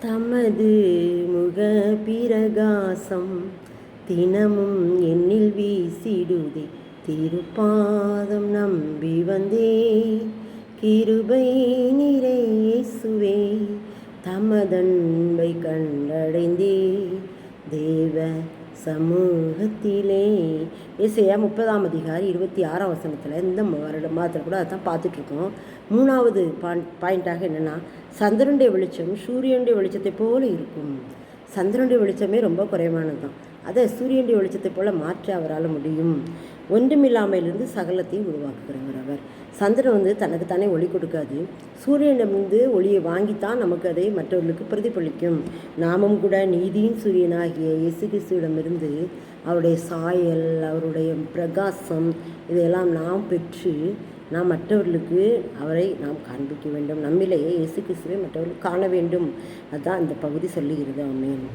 தமது முக பிரகாசம் தினமும் என்னில் வீசிடுதே. திருப்பாதம் நம்பி வந்தே. கிருபை நிறை இயேசுவே தமதன்பை கண்டடைந்தே. தேவ சமூகத்திலே. இசையா முப்பதாம் அதிகாரி இருபத்தி ஆறாம் வசனத்தில் இந்த வருட மாதத்தில் கூட அதான் பார்த்துட்ருக்கோம். மூணாவது பாயிண்ட் பாயிண்ட்டாக என்னென்னா சந்திரனுடைய வெளிச்சம் சூரியனுடைய வெளிச்சத்தை போல இருக்கும். சந்திரனுடைய வெளிச்சமே ரொம்ப குறைவானது தான் அதை சூரியனுடைய வெளிச்சத்தை போல மாற்ற அவரால் முடியும். ஒன்றுமில்லாமையிலிருந்து சகலத்தையும் உருவாக்குகிறவர் அவர். சந்திரன் வந்து தனக்கு தானே ஒளி கொடுக்காது. சூரியனிடமிருந்து ஒளியை வாங்கித்தான் நமக்கு அதை மற்றவர்களுக்கு பிரதிபலிக்கும். நாமும் கூட நீதியின் சூரியனாகிய இயேசு கிறிஸ்துவிடமிருந்து அவருடைய சாயல் அவருடைய பிரகாசம் இதையெல்லாம் நாம் பெற்று நாம் மற்றவர்களுக்கு அவரை நாம் காண்பிக்க வேண்டும். நம்மிலேயே இயேசு கிறிஸ்துவை மற்றவர்கள் காண வேண்டும். அதுதான் இந்த பகுதி சொல்லுகிறது. ஆமென்.